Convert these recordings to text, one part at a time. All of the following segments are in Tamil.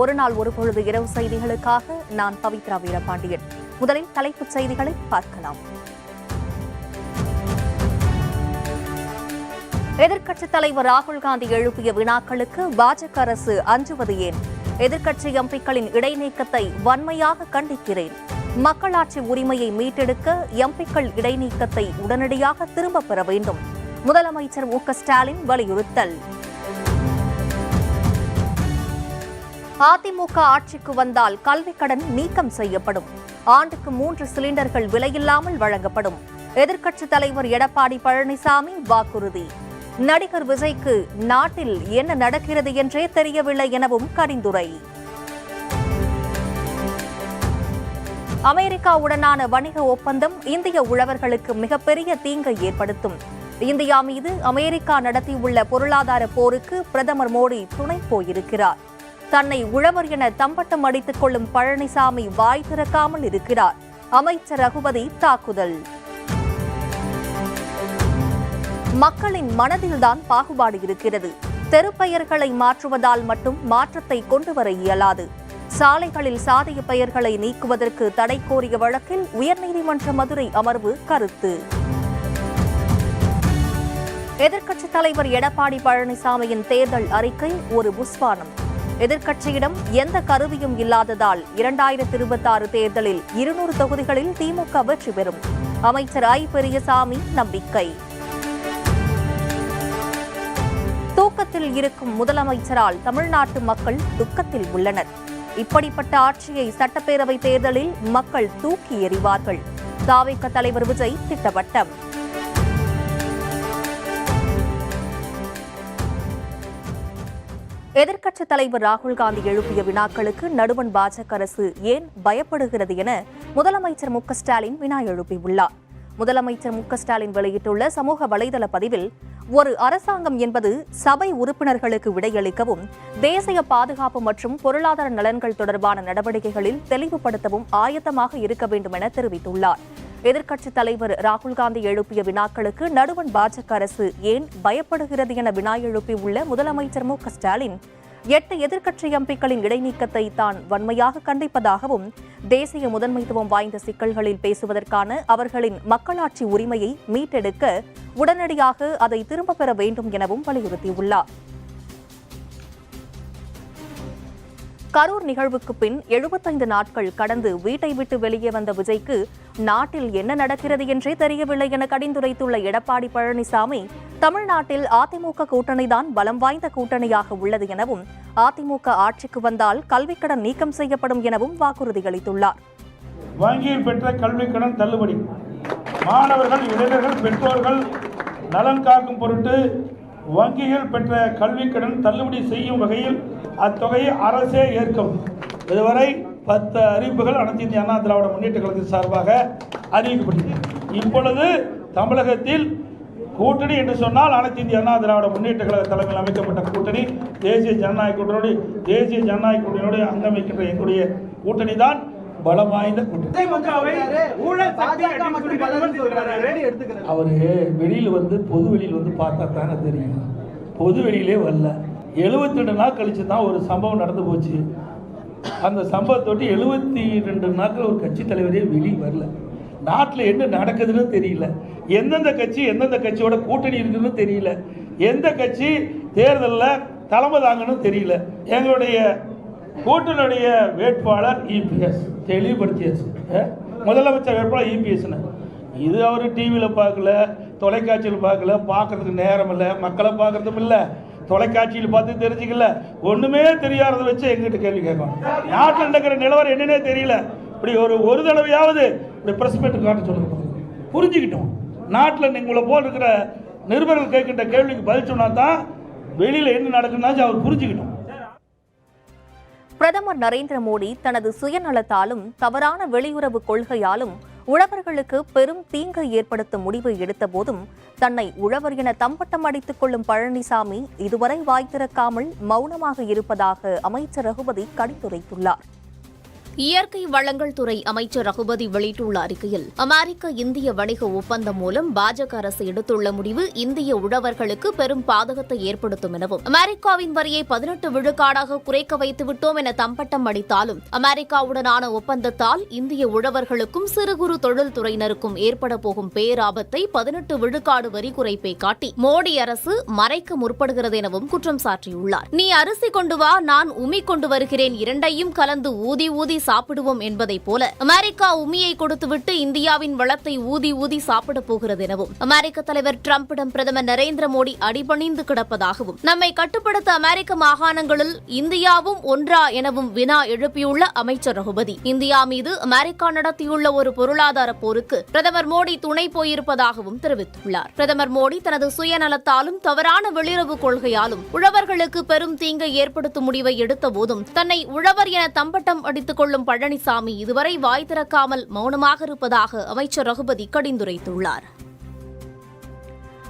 ஒரு நாள் ஒரு பொழுது இரவு செய்திகளுக்காக நான் பவித்ரா வீரபாண்டியன். முதலில் தலைப்புச் செய்திகளை பார்க்கலாம். எதிர்க்கட்சித் தலைவர் ராகுல் காந்தி எழுப்பிய வினாக்களுக்கு பாஜக அரசு அஞ்சுவது ஏன்? எதிர்க்கட்சி எம்பிக்களின் இடைநீக்கத்தை வன்மையாக கண்டிக்கிறேன். மக்களாட்சி உரிமையை மீட்டெடுக்க எம்பிக்கள் இடைநீக்கத்தை உடனடியாக திரும்பப் பெற வேண்டும். முதலமைச்சர் மு ஸ்டாலின் வலியுறுத்தல். அதிமுக ஆட்சிக்கு வந்தால் கல்விக் கடன் நீக்கம் செய்யப்படும். ஆண்டுக்கு மூன்று சிலிண்டர்கள் விலையில்லாமல் வழங்கப்படும். எதிர்க்கட்சித் தலைவர் எடப்பாடி பழனிசாமி வாக்குறுதி. நடிகர் விஜய்க்கு நாட்டில் என்ன நடக்கிறது என்றே தெரியவில்லை எனவும் கடிந்துரை அமெரிக்காவுடனான வணிக ஒப்பந்தம் இந்திய உழவர்களுக்கு மிகப்பெரிய தீங்கை ஏற்படுத்தும். இந்தியா மீது அமெரிக்கா நடத்தியுள்ள பொருளாதார போருக்கு பிரதமர் மோடி துணை போயிருக்கிறார். தன்னை உழவர் என தம்பட்டம் அடித்துக் கொள்ளும் பழனிசாமி வாய் திறக்காமல் இருக்கிறார். அமைச்சர் ரகுபதி தாக்குதல். மக்களின் மனதில்தான் பாகுபாடு இருக்கிறது. தெருப்பெயர்களை மாற்றுவதால் மட்டும் மாற்றத்தை கொண்டு வர இயலாது. சாலைகளில் சாதிய பெயர்களை நீக்குவதற்கு தடை கோரிய வழக்கில் உயர்நீதிமன்ற மதுரை அமர்வு கருத்து. எதிர்க்கட்சித் தலைவர் எடப்பாடி பழனிசாமியின் தேர்தல் அறிக்கை ஒரு புஸ்வானம். எதிர்க்கட்சியிடம் எந்த கருவியும் இல்லாததால் இரண்டாயிரத்தி இருபத்தாறு தேர்தலில் இருநூறு தொகுதிகளில் திமுக வெற்றி பெறும். அமைச்சர் ஐ பெரியசாமி நம்பிக்கை. தூக்கத்தில் இருக்கும் முதலமைச்சரால் தமிழ்நாட்டு மக்கள் துக்கத்தில் உள்ளனர். இப்படிப்பட்ட ஆட்சியை சட்டப்பேரவை தேர்தலில் மக்கள் தூக்கி எறிவார்கள். தாவிக தலைவர் விஜய் திட்டவட்டம். எதிர்க்கட்சித் தலைவர் ராகுல் காந்தி எழுப்பிய வினாக்களுக்கு நடுவன் பாஜக அரசு ஏன் பயப்படுகிறது என முதலமைச்சர் மு ஸ்டாலின் வினா எழுப்பியுள்ளார். முதலமைச்சர் மு ஸ்டாலின் வெளியிட்டுள்ள சமூக வலைதள பதிவில் ஒரு அரசாங்கம் என்பது சபை உறுப்பினர்களுக்கு விடையளிக்கவும் தேசிய பாதுகாப்பு மற்றும் பொருளாதார நலன்கள் தொடர்பான நடவடிக்கைகளில் தெளிவுபடுத்தவும் ஆயத்தமாக இருக்க வேண்டும் என தெரிவித்துள்ளார். எதிர்க்கட்சித் தலைவர் ராகுல் காந்தி எழுப்பிய வினாக்களுக்கு நடுவன் பாஜக அரசு ஏன் பயப்படுகிறது என வினா எழுப்பியுள்ள முதலமைச்சர் மு ஸ்டாலின் எட்டு எதிர்க்கட்சி எம்பிக்களின் இடைநீக்கத்தை தான் வன்மையாக கண்டிப்பதாகவும் தேசிய முதன்மைத்துவம் வாய்ந்த சிக்கல்களில் பேசுவதற்கான அவர்களின் மக்களாட்சி உரிமையை மீட்டெடுக்க உடனடியாக அதை திரும்பப் பெற வேண்டும் எனவும் வலியுறுத்தியுள்ளார். கரூர் நிகழ்வுக்கு பின் எழுபத்தைந்து நாட்கள் கடந்து வீட்டை விட்டு வெளியே வந்த விஜய்க்கு நாட்டில் என்ன நடக்கிறது என்றே தெரியவில்லை என கடிந்துரைத்துள்ள எடப்பாடி பழனிசாமி தமிழ்நாட்டில் அதிமுக கூட்டணிதான் பலம் வாய்ந்த கூட்டணியாக உள்ளது எனவும் அதிமுக ஆட்சிக்கு வந்தால் கல்விக்கடன் நீக்கம் செய்யப்படும் எனவும் வாக்குறுதி அளித்துள்ளார். வங்கியில் பெற்ற கல்விக்கடன் தள்ளுபடி. மாணவர்கள் இளைஞர்கள் பெற்றோர்கள் நலன் காக்கும் பொருட்டு வங்கிகள் பெற்ற கல்வி கடன் தள்ளுபடி செய்யும் வகையில் அத்தொகையை அரசே ஏற்கும். இதுவரை பத்து அறிவிப்புகள் அனைத்து இந்திய அண்ணா திராவிட முன்னேற்ற கழகத்தின் சார்பாக அறிவிக்கப்பட்டது. இப்பொழுது தமிழகத்தில் கூட்டணி என்று சொன்னால் அனைத்து இந்திய அண்ணா திராவிட முன்னேற்ற கழக தலைமையில் அமைக்கப்பட்ட கூட்டணி தேசிய ஜனநாயக கூட்டணியோடு தேசிய ஜனநாயக கூட்டணியோடு அங்கமைக்கின்ற எங்களுடைய கூட்டணி தான் பலம் வாய்ந்த சொல்றாரு. அவர் வெளியில் வந்து பொது வெளியில் வந்து பார்த்தா தானே தெரியும். பொது வெளியிலே வரல. எழுபத்தி ரெண்டு நாள் கழிச்சு தான் ஒரு சம்பவம் நடந்து போச்சு. அந்த சம்பவத்தொட்டி எழுபத்தி ரெண்டு நாட்கள் ஒரு கட்சி தலைவரே வெளியே வரல. நாட்டில் என்ன நடக்குதுன்னு தெரியல. எந்தெந்த கட்சி எந்தெந்த கட்சியோட கூட்டணி இருக்குன்னு தெரியல. எந்த கட்சி தேர்தலில் தலைமை தாங்கன்னு தெரியல. எங்களுடைய கூட்டணியுடைய வேட்பாளர் இபிஎஸ் தெளிவுபடுத்தியாச்சு. முதலமைச்சர் வேட்பாளர் இபிஎஸ்னு இது அவர் டிவியில் பார்க்கல தொலைக்காட்சியில் பார்க்கல பார்க்கறதுக்கு நேரம் இல்லை மக்களை பார்க்கறதும் இல்லை தொலைக்காட்சியில் பார்த்து தெரிஞ்சுக்கல. ஒன்றுமே தெரியாததை வச்சு எங்கிட்ட கேள்வி கேட்கணும். நாட்டில் நடக்கிற நிலவரம் என்னன்னே தெரியல. இப்படி ஒரு ஒரு தடவையாவது இப்படி பிரஸ் மீட்டு காட்ட சொல்லுங்க. புரிஞ்சுக்கிட்டோம். நாட்டில் உங்களை போல் இருக்கிற நிருபர்கள் கேட்கின்ற கேள்விக்கு பதில் சொன்னால் தான் வெளியில் என்ன நடக்குதுன்னாச்சும் அவர் புரிஞ்சுக்கிட்டோம். பிரதமர் நரேந்திர மோடி தனது சுயநலத்தாலும் தவறான வெளியுறவு கொள்கையாலும் உழவர்களுக்கு பெரும் தீங்கை ஏற்படுத்தும் முடிவை எடுத்தபோதும் தன்னை உழவர் என தம்பட்டம் அடித்துக் கொள்ளும் பழனிசாமி இதுவரை வாய் திறக்காமல் மௌனமாக இருப்பதாக அமைச்சர் ரகுபதி கடித்துரைத்துள்ளார். இயற்கை வளங்கள் துறை அமைச்சர் ரகுபதி வெளியிட்டுள்ள அறிக்கையில் அமெரிக்க இந்திய வணிக ஒப்பந்தம் மூலம் பாஜக அரசு எடுத்துள்ள முடிவு இந்திய உழவர்களுக்கு பெரும் பாதகத்தை ஏற்படுத்தும் எனவும் அமெரிக்காவின் வரியை பதினெட்டு விழுக்காடாக குறைக்க வைத்து விட்டோம் என தம்பட்டம் அடித்தாலும் அமெரிக்காவுடனான ஒப்பந்தத்தால் இந்திய உழவர்களுக்கும் சிறு குறு தொழில்துறையினருக்கும் ஏற்பட போகும் பேராபத்தை பதினெட்டு விழுக்காடு வரி குறைப்பை காட்டி மோடி அரசு மறைக்க முற்படுகிறது எனவும் குற்றம் சாட்டியுள்ளார். நீ அரிசி கொண்டு வா நான் உமி கொண்டு வருகிறேன் இரண்டையும் கலந்து ஊதி ஊதி சாப்பிடுவோம் என்பதைப் போல அமெரிக்கா உமியை கொடுத்துவிட்டு இந்தியாவின் வளத்தை ஊதி ஊதி சாப்பிடப் போகிறது எனவும் அமெரிக்க தலைவர் டிரம்பிடம் பிரதமர் நரேந்திர மோடி அடிபணிந்து கிடப்பதாகவும் நம்மை கட்டுப்படுத்த அமெரிக்க மாகாணங்களில் இந்தியாவும் ஒன்றா எனவும் வினா எழுப்பியுள்ள அமைச்சர் ரகுபதி. இந்தியா மீது அமெரிக்கா நடத்தியுள்ள ஒரு பொருளாதார போருக்கு பிரதமர் மோடி துணை போயிருப்பதாகவும் தெரிவித்துள்ளார். பிரதமர் மோடி தனது சுயநலத்தாலும் தவறான வெளியுறவு கொள்கையாலும் உழவர்களுக்கு பெரும் தீங்கை ஏற்படுத்தும் முடிவை எடுத்த போதும் தன்னை உழவர் என தம்பட்டம் அடித்துக் கொள்ளும் பழனிசாமி இதுவரை வாய் திறக்காமல் மௌனமாக இருப்பதாக அமைச்சர் ரகுபதி கடிந்துரைத்துள்ளார்.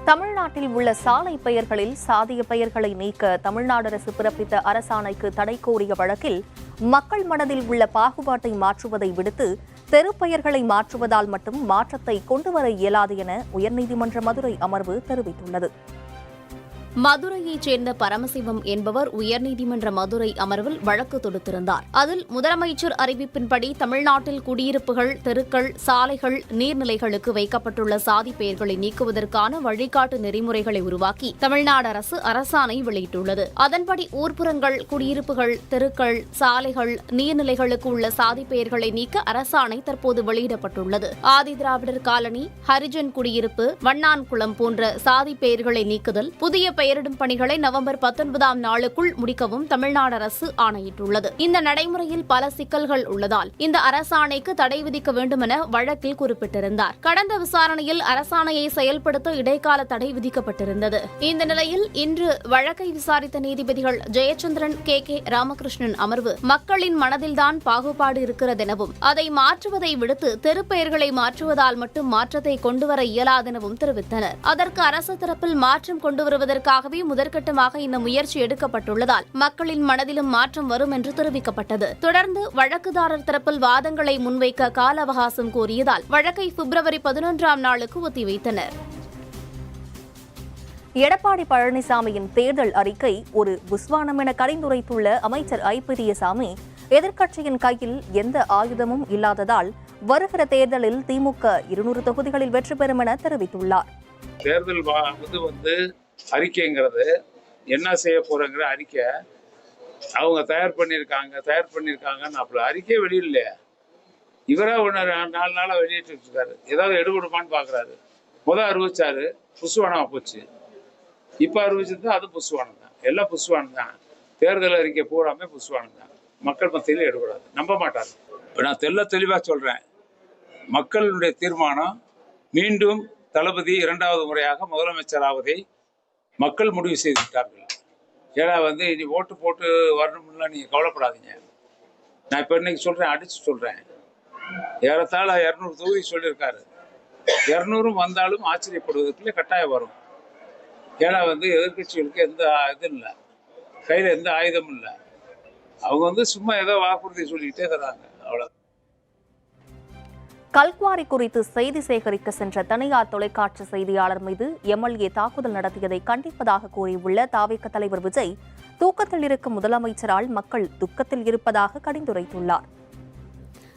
தமிழ்நாட்டில் உள்ள சாலை பெயர்களில் சாதிய பெயர்களை நீக்க தமிழ்நாடு அரசு பிறப்பித்த அரசாணைக்கு தடை கோரிய வழக்கில் மக்கள் மனதில் உள்ள பாகுபாட்டை மாற்றுவதை விடுத்து தெருப்பெயர்களை மாற்றுவதால் மட்டும் மாற்றத்தை கொண்டுவர இயலாது என உயர்நீதிமன்ற மதுரை அமர்வு தெரிவித்துள்ளது. மதுரையைச் சேர்ந்த பரமசிவம் என்பவர் உயர்நீதிமன்ற மதுரை அமர்வில் வழக்கு தொடுத்திருந்தார். அதில் முதலமைச்சர் அறிவிப்பின்படி தமிழ்நாட்டில் குடியிருப்புகள் தெருக்கள் சாலைகள் நீர்நிலைகளுக்கு வைக்கப்பட்டுள்ள சாதி பெயர்களை நீக்குவதற்கான வழிகாட்டு நெறிமுறைகளை உருவாக்கி தமிழ்நாடு அரசு அரசாணை வெளியிட்டுள்ளது. அதன்படி ஊர்ப்புறங்கள் குடியிருப்புகள் தெருக்கள் சாலைகள் நீர்நிலைகளுக்கு உள்ள சாதி பெயர்களை நீக்க அரசாணை தற்போது வெளியிடப்பட்டுள்ளது. ஆதி திராவிடர் காலனி ஹரிஜன் குடியிருப்பு வண்ணான்குளம் போன்ற சாதி பெயர்களை நீக்குதல் புதிய பெயரிடும் பணிகளை நவம்பர் பத்தொன்பதாம் நாளுக்குள் முடிக்கவும் தமிழ்நாடு அரசு ஆணையிட்டுள்ளது. இந்த நடைமுறையில் பல சிக்கல்கள் உள்ளதால் இந்த அரசாணைக்கு தடை விதிக்க வேண்டுமென வழக்கில் குறிப்பிட்டிருந்தார். கடந்த விசாரணையில் அரசாணையை செயல்படுத்த இடைக்கால தடை விதிக்கப்பட்டிருந்தது. இந்த நிலையில் இன்று வழக்கை விசாரித்த நீதிபதிகள் ஜெயச்சந்திரன் கே. கே. ராமகிருஷ்ணன் அமர்வு மக்களின் மனதில்தான் பாகுபாடு இருக்கிறதெனவும் அதை மாற்றுவதை விடுத்து தெருப்பெயர்களை மாற்றுவதால் மட்டும் மாற்றத்தை கொண்டுவர இயலாதெனவும் தெரிவித்தனர். அதற்கு அரசு தரப்பில் மாற்றம் கொண்டு வருவதற்காகவே முதற்கட்டமாக இந்த முயற்சி எடுக்கப்பட்டுள்ளதால் மக்களின் மனதிலும் மாற்றம் வரும் என்று தெரிவிக்கப்பட்டது. தொடர்ந்து வழக்குதாரர் தரப்பில் வாதங்களை முன்வைக்க கால அவகாசம் கோரியதால் வழக்கை பிப்ரவரி பதினொன்றாம் நாளுக்கு ஒத்திவைத்தனர். எடப்பாடி பழனிசாமியின் தேர்தல் அறிக்கை ஒரு புஸ்வானம் என கடிந்துரைத்துள்ள அமைச்சர் ஐ பெரியசாமி எதிர்க்கட்சியின் கையில் எந்த ஆயுதமும் இல்லாததால் வருகிற தேர்தலில் திமுக இருநூறு தொகுதிகளில் வெற்றி பெறும் என தெரிவித்துள்ளார். தேர்தல் வந்து அறிக்கைங்கிறது என்ன செய்ய போறங்கிற அறிக்கை அவங்க தயார் பண்ணியிருக்காங்க தயார் பண்ணியிருக்காங்கன்னு அப்படி அறிக்கையே வெளியிடலையே இவரே ஒன்று நாலு நாளாக வெளியிட்டு இருக்காரு ஏதாவது எடுபடுமான்னு பார்க்குறாரு முத அறிவிச்சாரு புசுவானமா போச்சு. இப்போ அறிவிச்சது அது புசுவானம் தான். எல்லாம் புசுவானம் தான். தேர்தல் அறிக்கை பூராமே புசுவானம் தான். மக்கள் மத்தியில் எடுபடாது. நம்ப மாட்டார் இப்போ நான் தெல்ல தெளிவாக சொல்கிறேன் மக்களுடைய தீர்மானம் மீண்டும் தளபதி இரண்டாவது முறையாக முதலமைச்சராவதை மக்கள் முடிவு செய்து விட்டார்கள் ஏன்னா வந்து இனி ஓட்டு போட்டு வரணும்லாம் நீங்கள் கவலைப்படாதீங்க. நான் இப்போ இன்னைக்கு சொல்கிறேன் அடித்து சொல்கிறேன் ஏறத்தாழ இரநூறு தொகுதி சொல்லியிருக்காரு. இரநூறும் வந்தாலும் ஆச்சரியப்படுவதற்குள்ளே கட்டாயம் வரும். ஏன்னா வந்து எதிர்க்கட்சிகளுக்கு எந்த இதுவும் இல்லை. கையில் எந்த ஆயுதமும் இல்லை. அவங்க வந்து சும்மா ஏதோ வாக்குறுதி சொல்லிக்கிட்டே தராங்க அவ்வளோ கல்குவாரி குறித்து செய்தி சேகரிக்க சென்ற தனியார் தொலைக்காட்சி செய்தியாளர் மீது எம்எல்ஏ தாக்குதல் நடத்தியதை கண்டிப்பதாக கூறியுள்ள தாவேக்க தலைவர் விஜய் தூக்கத்தில் இருக்கும் முதலமைச்சரால் மக்கள் துக்கத்தில் இருப்பதாக கடிந்துரைத்துள்ளார்.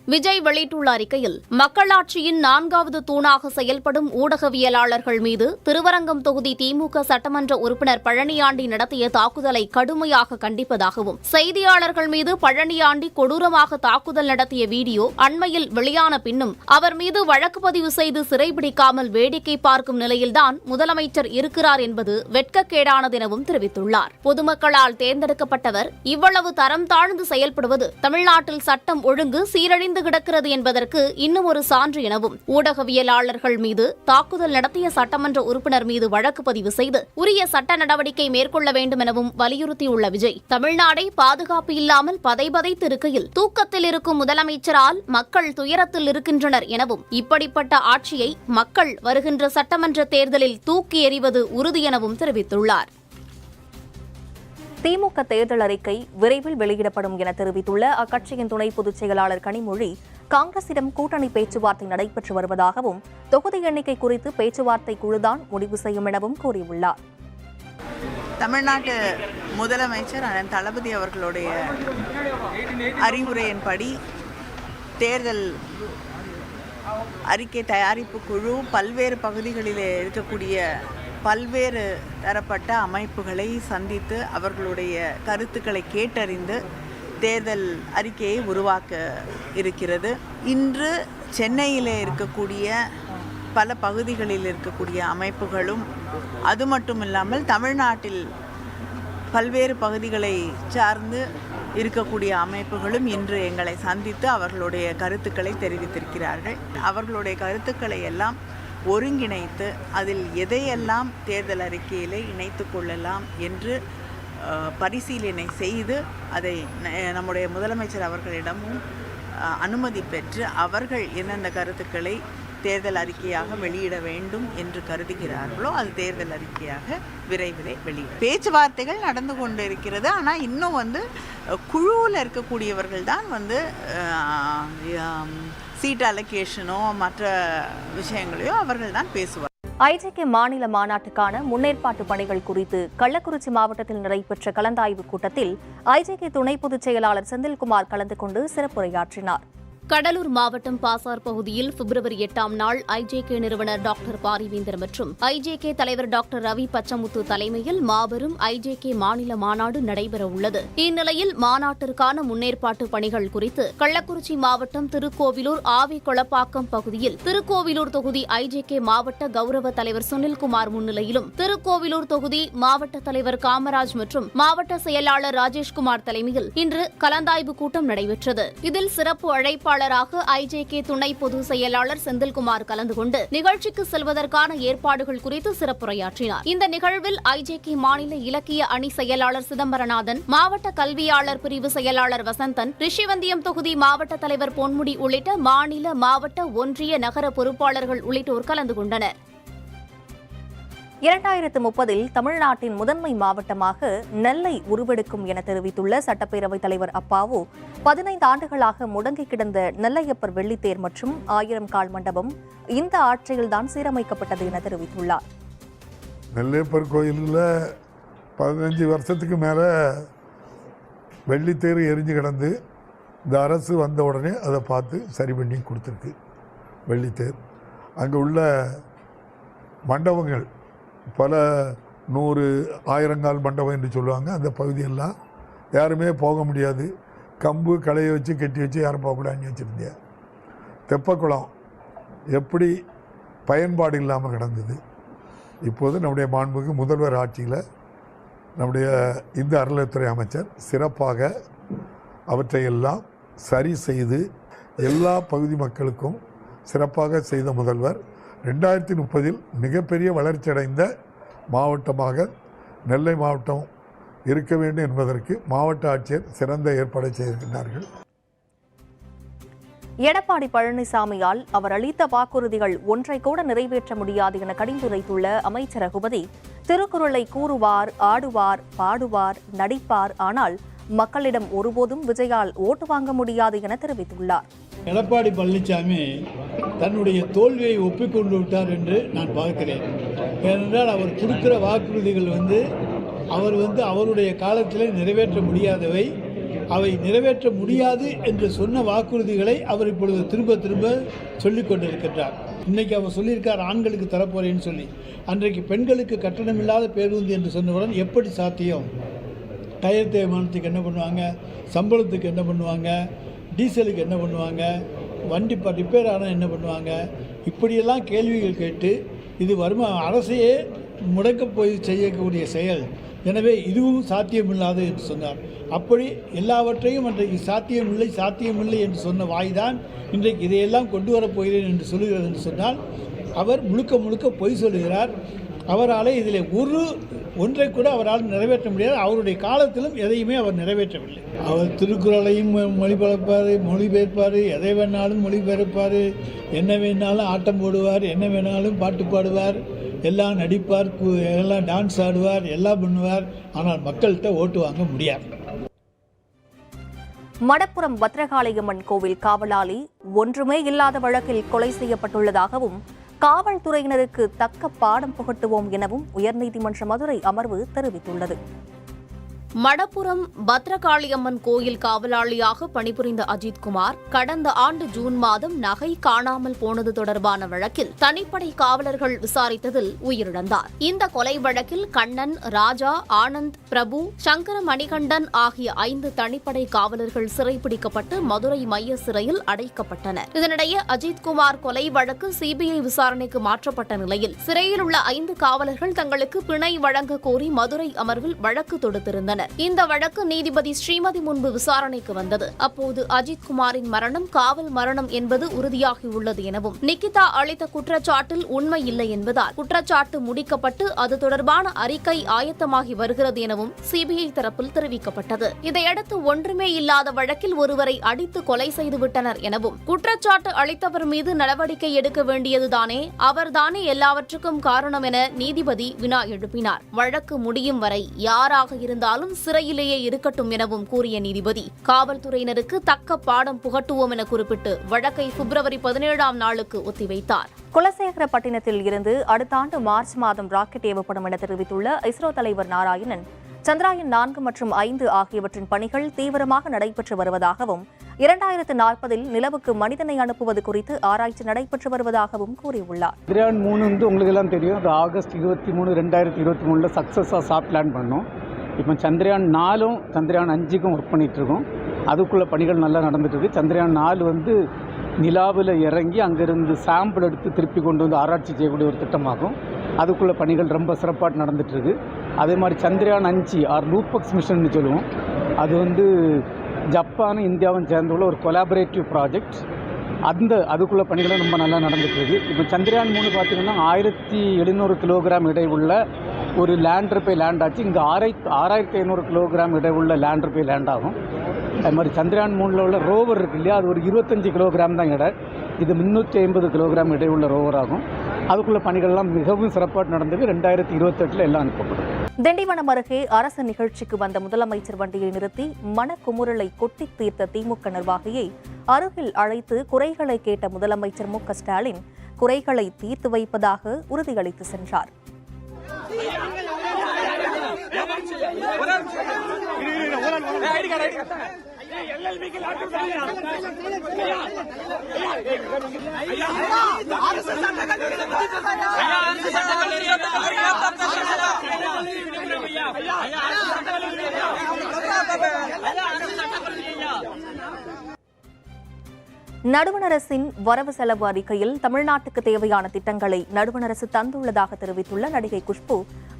விஜய் வெளியிட்டுள்ள அறிக்கையில் மக்களாட்சியின் நான்காவது தூணாக செயல்படும் ஊடகவியலாளர்கள் மீது திருவரங்கம் தொகுதி திமுக சட்டமன்ற உறுப்பினர் பழனியாண்டி நடத்திய தாக்குதலை கடுமையாக கண்டிப்பதாகவும் செய்தியாளர்கள் மீது பழனியாண்டி கொடூரமாக தாக்குதல் நடத்திய வீடியோ அண்மையில் வெளியான பின்னும் அவர் மீது வழக்கு பதிவு செய்து சிறைபிடிக்காமல் வேடிக்கை பார்க்கும் நிலையில்தான் முதலமைச்சர் இருக்கிறார் என்பது வெட்கக்கேடானது எனவும் தெரிவித்துள்ளார். பொதுமக்களால் தேர்ந்தெடுக்கப்பட்டவர் இவ்வளவு தரம் தாழ்ந்து செயல்படுவது தமிழ்நாட்டில் சட்டம் ஒழுங்கு சீரழிந்து கிடக்கிறது என்பதற்கு இன்னும் ஒரு சான்று எனவும் ஊடகவியலாளர்கள் மீது தாக்குதல் நடத்திய சட்டமன்ற உறுப்பினர் மீது வழக்கு பதிவு செய்து உரிய சட்ட நடவடிக்கை மேற்கொள்ள வேண்டும் எனவும் வலியுறுத்தியுள்ள விஜய் தமிழ்நாடை பாதுகாப்பு இல்லாமல் பதைபதைத்து இருக்கையில் தூக்கத்தில் இருக்கும் முதலமைச்சரால் மக்கள் துயரத்தில் இருக்கின்றனர் எனவும் இப்படிப்பட்ட ஆட்சியை மக்கள் வருகின்ற சட்டமன்ற தேர்தலில் தூக்கி எறிவது உறுதி எனவும் தெரிவித்துள்ளார். திமுக தேர்தல் அறிக்கை விரைவில் வெளியிடப்படும் என தெரிவித்துள்ள அக்கட்சியின் துணை பொதுச் செயலாளர் கனிமொழி காங்கிரசிடம் கூட்டணி பேச்சுவார்த்தை நடைபெற்று வருவதாகவும் தொகுதி எண்ணிக்கை குறித்து பேச்சுவார்த்தை குழுதான் முடிவு செய்யும் எனவும் கூறியுள்ளார். தமிழ்நாட்டு முதலமைச்சர் அண்ணன் தளபதி அவர்களுடைய அறிவுரையின்படி தேர்தல் அறிக்கை தயாரிப்பு குழு பல்வேறு பகுதிகளில் இருக்கக்கூடிய பல்வேறு தரப்பட்ட அமைப்புகளை சந்தித்து அவர்களுடைய கருத்துக்களை கேட்டறிந்து தேர்தல் அறிக்கையை உருவாக்க இருக்கிறது. இன்று சென்னையில் இருக்கக்கூடிய பல பகுதிகளில் இருக்கக்கூடிய அமைப்புகளும் அது மட்டும் இல்லாமல் தமிழ்நாட்டில் பல்வேறு பகுதிகளை சார்ந்து இருக்கக்கூடிய அமைப்புகளும் இன்று எங்களை சந்தித்து அவர்களுடைய கருத்துக்களை தெரிவித்திருக்கிறார்கள். அவர்களுடைய கருத்துக்களை எல்லாம் ஒருங்கிணைத்து அதில் எதையெல்லாம் தேர்தல் அறிக்கையிலே இணைத்து கொள்ளலாம் என்று பரிசீலனை செய்து அதை நம்முடைய முதலமைச்சர் அவர்களிடமும் அனுமதி பெற்று அவர்கள் எந்தெந்த கருத்துக்களை தேர்தல் அறிக்கையாக வெளியிட வேண்டும் என்று கருதுகிறார்களோ அது தேர்தல் அறிக்கையாக விரைவில் வெளியிடும் பேச்சுவார்த்தைகள் நடந்து கொண்டு இருக்கிறது ஆனால் இன்னும் வந்து குழுவில் இருக்கக்கூடியவர்கள் தான் வந்து சீட் அலோகேஷனோ மற்ற விஷயங்களையோ அவர்கள் தான் பேசுவார். ஐஜேகே மாநில மாநாட்டுக்கான முன்னேற்பாட்டு பணிகள் குறித்து கள்ளக்குறிச்சி மாவட்டத்தில் நடைபெற்ற கலந்தாய்வு கூட்டத்தில் ஐஜேகே துணை பொதுச் செயலாளர் செந்தில்குமார் கலந்து கொண்டு சிறப்புரையாற்றினார். கடலூர் மாவட்டம் பாசார் பகுதியில் பிப்ரவரி எட்டாம் நாள் ஐஜேகே நிறுவனர் டாக்டர் பாரிவேந்தர் மற்றும் ஐஜேகே தலைவர் டாக்டர் ரவி பச்சமுத்து தலைமையில் மாபெரும் ஐஜேகே மாநில மாநாடு நடைபெறவுள்ளது. இந்நிலையில் மாநாட்டிற்கான முன்னேற்பாட்டு பணிகள் குறித்து கள்ளக்குறிச்சி மாவட்டம் திருக்கோவிலூர் ஆவி கொளப்பாக்கம் பகுதியில் திருக்கோவிலூர் தொகுதி ஐஜேகே மாவட்ட கௌரவ தலைவர் சுனில்குமார் முன்னிலையிலும் திருக்கோவிலூர் தொகுதி மாவட்ட தலைவர் காமராஜ் மற்றும் மாவட்ட செயலாளர் ராஜேஷ்குமார் தலைமையில் இன்று கலந்தாய்வு கூட்டம் நடைபெற்றது. இதில் சிறப்பு பொறுப்பாளராக ஐஜேகே துணை பொதுச் செயலாளர் செந்தில்குமார் கலந்து கொண்டு நிகழ்ச்சிக்கு செல்வதற்கான ஏற்பாடுகள் குறித்து சிறப்புரையாற்றினார். இந்த நிகழ்வில் ஐஜேகே மாநில இலக்கிய அணி செயலாளர் சிதம்பரநாதன் மாவட்ட கல்வியாளர் பிரிவு செயலாளர் வசந்தன் ரிஷிவந்தியம் தொகுதி மாவட்ட தலைவர் பொன்முடி உள்ளிட்ட மாநில மாவட்ட ஒன்றிய நகர பொறுப்பாளர்கள் உள்ளிட்டோர் கலந்து கொண்டனர். இரண்டாயிரத்து முப்பதில் தமிழ்நாட்டின் முதன்மை மாவட்டமாக நெல்லை உருவெடுக்கும் என தெரிவித்துள்ள சட்டப்பேரவைத் தலைவர் அப்பாவு பதினைந்து ஆண்டுகளாக முடங்கி கிடந்த நெல்லையப்பர் வெள்ளித்தேர் மற்றும் ஆயிரம் கால் மண்டபம் இந்த ஆட்சியில்தான் சீரமைக்கப்பட்டது என தெரிவித்துள்ளார். நெல்லையப்பர் கோயிலில் பதினஞ்சு வருஷத்துக்கு மேலே வெள்ளித்தேர் எரிஞ்சு கிடந்து இந்த அரசு வந்த உடனே அதை பார்த்து சரி பண்ணி கொடுத்துருக்கு வெள்ளித்தேர். அங்கே உள்ள மண்டபங்கள் பல நூறு ஆயிரங்கால் மண்டபம் என்று சொல்லுவாங்க அந்த பகுதியெல்லாம் யாருமே போக முடியாது. கம்பு களையை வச்சு கட்டி வச்சு யாரும் போகக்கூடாதுன்னு வச்சுருந்தேன் தெப்பக்குளம் எப்படி பயன்பாடு இல்லாமல் கிடந்தது. இப்போது நம்முடைய மாண்புக்கு முதல்வர் ஆட்சியில் நம்முடைய இந்த அறநிலையத்துறை அமைச்சர் சிறப்பாக அவற்றையெல்லாம் சரி செய்து எல்லா பகுதி மக்களுக்கும் சிறப்பாக செய்த முதல்வர் ரெண்டாயிரத்தி முப்பதில் மிகப்பெரிய வளர்ச்சியடைந்த மாவட்டமாக நெல்லை மாவட்டம் இருக்க வேண்டும் என்பதற்கு மாவட்ட ஆட்சியர் சிறந்த ஏற்பாடு செய்திருக்கிறார்கள் எடப்பாடி பழனிசாமியால் அவர் அளித்த வாக்குறுதிகள் ஒன்றை கூட நிறைவேற்ற முடியாது என கடிந்துரைத்துள்ள அமைச்சர் ரகுபதி திருக்குறளை கூறுவார் ஆடுவார் பாடுவார் நடிப்பார். ஆனால் மக்களிடம் ஒருபோதும் விஜயால் ஓட்டு வாங்க முடியாது என தெரிவித்துள்ளார். எடப்பாடி பழனிசாமி தன்னுடைய தோல்வியை ஒப்பிக்கொண்டு விட்டார் என்று நான் பார்க்கிறேன். ஏனென்றால் அவர் கொடுக்கிற வாக்குறுதிகள் வந்து அவர் வந்து அவருடைய காலத்தில் நிறைவேற்ற முடியாதவை. அவை நிறைவேற்ற முடியாது என்று சொன்ன வாக்குறுதிகளை அவர் இப்பொழுது திரும்ப திரும்ப சொல்லிக் கொண்டிருக்கின்றார். இன்னைக்கு அவர் சொல்லியிருக்கார் ஆண்களுக்கு தரப்போறேன்னு சொல்லி. அன்றைக்கு பெண்களுக்கு கட்டணமில்லாத பேருந்து என்று சொன்னவுடன் எப்படி சாத்தியம்? டயர் தேய்மானத்துக்கு என்ன பண்ணுவாங்க? சம்பளத்துக்கு என்ன பண்ணுவாங்க? டீசலுக்கு என்ன பண்ணுவாங்க? வண்டி இப்போ ரிப்பேர் ஆனால் என்ன பண்ணுவாங்க? இப்படியெல்லாம் கேள்விகள் கேட்டு இது வருமா? அரசையே முடக்க போய் செய்யக்கூடிய செயல். எனவே இதுவும் சாத்தியமில்லாது என்று சொன்னார். அப்படி எல்லாவற்றையும் அன்றைக்கு சாத்தியமில்லை சாத்தியமில்லை என்று சொன்ன வாய்தான் இன்றைக்கு இதையெல்லாம் கொண்டு வரப் போகிறேன் என்று சொல்லுகிறது என்று சொன்னால் அவர் முழுக்க முழுக்க பொய் சொல்லுகிறார். அவரால் இதில் ஒரு ஒன்றை கூட அவரால் நிறைவேற்ற முடியாது. அவருடைய காலத்திலும் எதையுமே அவர் நிறைவேற்றவில்லை. அவர் திருக்குறளையும் மொழிபெயர்ப்பார் மொழிபெயர்ப்பார். எதை வேணாலும் மொழிபெயர்ப்பார். என்ன வேணாலும் ஆட்டம் போடுவார் என்ன வேணாலும் பாட்டு பாடுவார். எல்லாம் நடிப்பார் எல்லாம் டான்ஸ் ஆடுவார் எல்லாம் பண்ணுவார். ஆனால் மக்கள்கிட்ட ஓட்டு வாங்க முடியாது. மடப்புரம் பத்ரகாளியம்மன் கோவில் காவலாளி ஒன்றுமே இல்லாத வழக்கில் கொலை செய்யப்பட்டுள்ளதாகவும் காவல்துறையினருக்கு தக்க பாடம் புகட்டுவோம் எனவும் உயர்நீதிமன்ற மதுரை அமர்வு தெரிவித்துள்ளது. மடப்புரம் பத்ரகாளியம்மன் கோயில் காவலாளியாக பணிபுரிந்த அஜித்குமார் கடந்த ஆண்டு ஜூன் மாதம் நகை காணாமல் போனது தொடர்பான வழக்கில் தனிப்படை காவலர்கள் விசாரித்ததில் உயிரிழந்தார். இந்த கொலை வழக்கில் கண்ணன் ராஜா ஆனந்த் பிரபு சங்கர மணிகண்டன் ஆகிய ஐந்து தனிப்படை காவலர்கள் சிறைப்பிடிக்கப்பட்டு மதுரை மைய சிறையில் அடைக்கப்பட்டனர். இதனிடையே அஜித்குமார் கொலை வழக்கு சிபிஐ விசாரணைக்கு மாற்றப்பட்ட நிலையில் சிறையில் உள்ள ஐந்து காவலர்கள் தங்களுக்கு பிணை வழங்க கோரி மதுரை அமர்வில் வழக்கு தொடுத்திருந்தனர். இந்த வழக்கு நீதிபதி ஸ்ரீமதி முன்பு விசாரணைக்கு வந்தது. அப்போது அஜித் குமாரின் மரணம் காவல் மரணம் என்பது உறுதியாகியுள்ளது எனவும் நிகிதா அளித்த குற்றச்சாட்டில் உண்மை இல்லை என்பதால் குற்றச்சாட்டு முடிக்கப்பட்டு அது தொடர்பான அறிக்கை ஆயத்தமாகி வருகிறது எனவும் சிபிஐ தரப்பில் தெரிவிக்கப்பட்டது. இதையடுத்து ஒன்றுமே இல்லாத வழக்கில் ஒருவரை அடித்து கொலை செய்துவிட்டனர் எனவும் குற்றச்சாட்டு அளித்தவர் மீது நடவடிக்கை எடுக்க வேண்டியதுதானே அவர்தானே எல்லாவற்றுக்கும் காரணம் என நீதிபதி வினா எழுப்பினார். வழக்கு முடியும் வரை யாராக இருந்தாலும் சிறையிலேயே இருக்கட்டும் எனவும் கூறிய நீதிபதி காவல்துறையினருக்கு தக்க பாடம் புகட்டுவோம் என குறிப்பிட்டு வழக்கை பிப்ரவரி பதினேழாம் நாளுக்கு ஒத்திவைத்தார். குலசேகரப்பட்டினத்தில் இருந்து அடுத்த ஆண்டு மார்ச் மாதம் ராக்கெட் ஏவப்படும் என தெரிவித்துள்ள இஸ்ரோ தலைவர் நாராயணன் சந்திராயன் நான்கு மற்றும் ஐந்து ஆகியவற்றின் பணிகள் தீவிரமாக நடைபெற்று வருவதாகவும் இரண்டாயிரத்து நாற்பதில் நிலவுக்கு மனிதனை அனுப்புவது குறித்து ஆராய்ச்சி நடைபெற்று வருவதாகவும் கூறியுள்ளார். சந்திரயான் மூணு வந்து உங்களுக்கு எல்லாம் தெரியும். அது ஆகஸ்ட் இருபத்தி மூணு ரெண்டாயிரத்தி இருபத்தி மூணில் சக்ஸஸாக சாஃப்ட் லேண்ட் பண்ணோம். இப்போ சந்திரயான் நாலும் சந்திரயான் அஞ்சுக்கும் ஒர்க் பண்ணிகிட்ருக்கோம் அதுக்குள்ள பணிகள் நல்லா நடந்துட்டு சந்திரயான் நாலு வந்து நிலாவில் இறங்கி அங்கேருந்து சாம்பிள் எடுத்து திருப்பி கொண்டு வந்து ஆராய்ச்சி செய்யக்கூடிய ஒரு திட்டமாகும். அதுக்குள்ள பணிகள் ரொம்ப சிறப்பாக நடந்துகிட்ருக்கு அதே மாதிரி சந்திரயான் அஞ்சு ஆர் லூப்பக்ஸ் மிஷன் சொல்லுவோம். அது வந்து ஜப்பானும் இந்தியாவும் சேர்ந்துள்ள ஒரு கொலாபரேட்டிவ் ப்ராஜெக்ட் அந்த அதுக்குள்ள பணிகளும் ரொம்ப நல்லா நடந்துகிட்ருக்கு இப்போ சந்திரயான் மூணு பார்த்திங்கன்னா ஆயிரத்தி எழுநூறு கிலோகிராம் இடை உள்ள ஒரு லேண்டர் போய் லேண்ட் ஆச்சு. இங்கே ஆறாய் ஆறாயிரத்தி ஐநூறு கிலோகிராம் இடை உள்ள லேண்டர் போய் லேண்ட் ஆகும். அது மாதிரி சந்திரயான் மூணில் உள்ள ரோவர் இருக்கு இல்லையா? அது ஒரு இருபத்தஞ்சி கிலோகிராம் தான் இடை இது முந்நூற்றி ஐம்பது கிலோகிராம் இடையுள்ள ரோவர் ஆகும். அதுக்குள்ள பணிகள்லாம் மிகவும் சிறப்பாக நடந்தது. ரெண்டாயிரத்தி இருபத்தெட்டில் எல்லாம் அனுப்பப்படும் திண்டிவனம் அருகே அரசு நிகழ்ச்சிக்கு வந்த முதலமைச்சர் வண்டியை நிறுத்தி மனக்குமுறலை கொட்டித் தீர்த்த திமுக நிர்வாகியை அருகில் அழைத்து குறைகளை கேட்ட முதலமைச்சர் மு ஸ்டாலின் குறைகளை தீர்த்து வைப்பதாக உறுதியளித்து சென்றார். ஐயா நடுவண் அரசின் வரவு செலவு அறிக்கையில் தமிழ்நாட்டுக்கு தேவையான திட்டங்களை நடுவண் அரசு தந்துள்ளதாக தெரிவித்துள்ள நடிகை குஷ்பு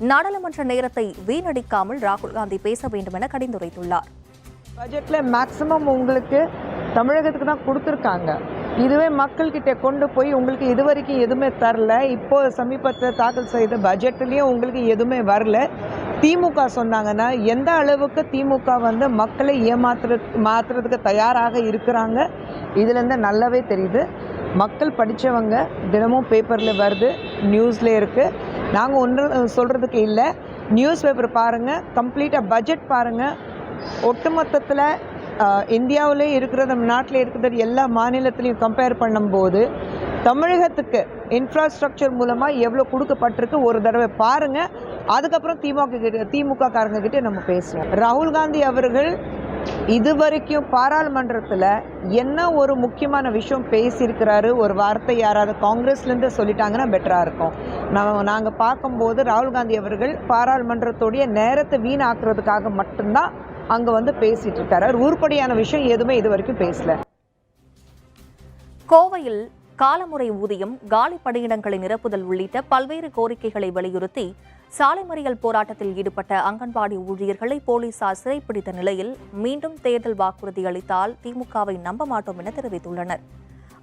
நாடாளுமன்ற நேரத்தை வீணடிக்காமல் ராகுல் காந்தி பேச வேண்டும் என கடிந்துரைத்துள்ளார். பட்ஜெட்ல மேக்சிமம் உங்களுக்கு தமிழகத்துக்கு தான் கொடுத்துருக்காங்க. இதுவே மக்கள்கிட்ட கொண்டு போய் உங்களுக்கு இது வரைக்கும் எதுவுமே தரல. இப்போ சமீபத்தில் தாக்கல் செய்த பட்ஜெட்லேயும் உங்களுக்கு எதுவுமே வரல. திமுக சொன்னாங்கன்னா எந்த அளவுக்கு திமுக வந்து மக்களை ஏமாத்துற மாற்றுறதுக்கு தயாராக இருக்கிறாங்க இதுலேருந்து நல்லாவே தெரியுது. மக்கள் படித்தவங்க தினமும் பேப்பரில் வருது நியூஸில் இருக்குது நாங்கள் ஒன்று சொல்கிறதுக்கு இல்லை. நியூஸ் பேப்பர் பாருங்கள் கம்ப்ளீட்டாக பட்ஜெட் பாருங்கள் ஒட்டுமொத்தத்தில் இந்தியாவிலே இருக்கிற நம்ம நாட்டில் இருக்கிற எல்லா மாநிலத்திலையும் கம்பேர் பண்ணும்போது தமிழகத்துக்கு இன்ஃப்ராஸ்ட்ரக்சர் மூலமாக எவ்வளோ கொடுக்கப்பட்டிருக்கு ஒரு தடவை பாருங்கள் அதுக்கப்புறம் திமுக கிட்ட திமுக காரங்க கிட்ட நம்ம பேசுவோம். ராகுல் காந்தி அவர்கள் இது வரைக்கும் பாராளுமன்றத்தில் என்ன ஒரு முக்கியமான விஷயம் பேசியிருக்கிறாரு ஒரு வார்த்தை யாராவது காங்கிரஸ்லேருந்து சொல்லிட்டாங்கன்னா பெட்டராக இருக்கும். நம்ம நாங்கள் பார்க்கும்போது ராகுல் காந்தி அவர்கள் பாராளுமன்றத்துடைய நேரத்தை வீணாக்குறதுக்காக மட்டும்தான் அங்கே வந்து பேசிட்டு இருக்காரு. உருப்படியான விஷயம் எதுவுமே இது வரைக்கும் பேசல. கோவையில் காலமுறை ஊதியம் காலி பணியிடங்களை நிரப்புதல் உள்ளிட்ட பல்வேறு கோரிக்கைகளை வலியுறுத்தி சாலை மறியல் போராட்டத்தில் ஈடுபட்ட அங்கன்வாடி ஊழியர்களை போலீசார் சிறைப்பிடித்த நிலையில் மீண்டும் தேர்தல் வாக்குறுதி அளித்தால் திமுகவை நம்ப மாட்டோம் என தெரிவித்துள்ளனர்.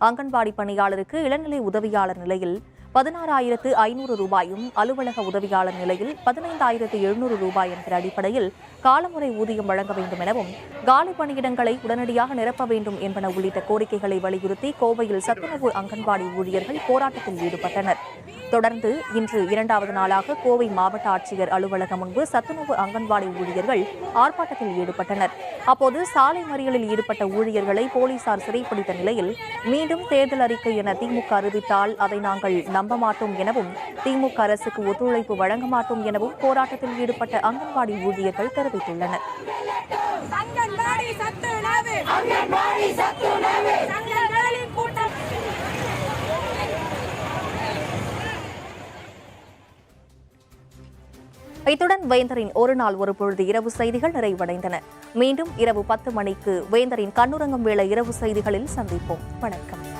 அங்கன்வாடி பணியாளருக்கு இளநிலை உதவியாளர் நிலையில் பதினாறாயிரத்து ஐநூறு ரூபாயும் அலுவலக உதவியாளர் நிலையில் பதினைந்தாயிரத்து எழுநூறு ரூபாய் என்கிற அடிப்படையில் காலமுறை ஊதியம் வழங்க வேண்டும் எனவும் காலி பணியிடங்களை உடனடியாக நிரப்ப வேண்டும் என்பன உள்ளிட்ட கோரிக்கைகளை வலியுறுத்தி கோவையில் சத்துணவு அங்கன்வாடி ஊழியர்கள் போராட்டத்தில் ஈடுபட்டனர். தொடர்ந்து இன்று இரண்டாவது நாளாக கோவை மாவட்ட ஆட்சியர் அலுவலகம் முன்பு சத்துணவு அங்கன்வாடி ஊழியர்கள் ஆர்ப்பாட்டத்தில் ஈடுபட்டனர். அப்போது சாலை மறியலில் ஈடுபட்ட ஊழியர்களை போலீசார் சிறைப்பிடித்த நிலையில் மீண்டும் தேர்தல் அறிக்கை என திமுக அறிவித்தால் அதை நாங்கள் நம்ப மாட்டோம் எனவும் திமுக அரசுக்கு ஒத்துழைப்பு வழங்க மாட்டோம் எனவும் போராட்டத்தில் ஈடுபட்ட அங்கன்வாடி ஊழியர்கள் தெரிவித்துள்ளனர். இத்துடன் வேந்தரின் ஒரு நாள் ஒரு பொழுது இரவு செய்திகள் நிறைவடைந்தன. மீண்டும் இரவு பத்து மணிக்கு வேந்தரின் கண்ணுரங்கம் வேளை இரவு செய்திகளில் சந்திப்போம். வணக்கம்.